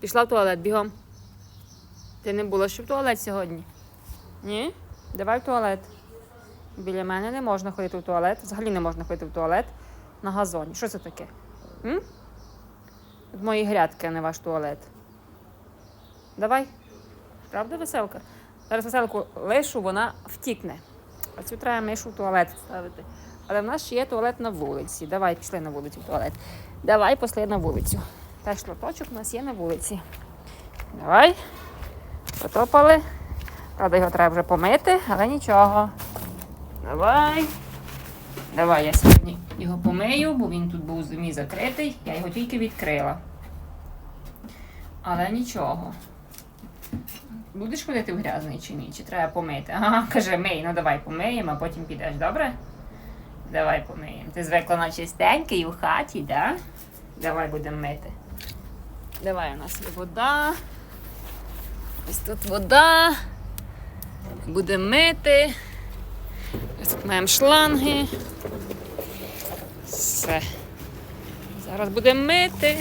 Пішла в туалет бігом. Ти не була ще в туалет сьогодні? Ні? Давай в туалет. Біля мене не можна ходити в туалет. Взагалі не можна ходити в туалет на газоні. Що це таке? М? Тут мої грядки, а не ваш туалет. Давай. Правда, веселка? Зараз веселку лишу, вона втікне. А цю треба мишу в туалет ставити. Але в нас ще є туалет на вулиці. Давай, пішли на вулицю в туалет. Давай, пішли на вулицю. Та шлоточок у нас є на вулиці. Давай. Потопали. Правда, його треба вже помити, але нічого. Давай. Давай, я сьогодні його помию, бо він тут був зимі закритий. Я його тільки відкрила. Але нічого. Будеш ходити в грязний чи ні? Чи треба помити? Ага, каже, мий, ну давай помиємо, а потім підеш, добре? Давай помиємо. Ти звикла на чистенький у хаті, да? Давай будемо мити. Давай, у нас є вода. Ось тут вода. Будемо мити. Ось тут маємо шланги. Все. Зараз будемо мити.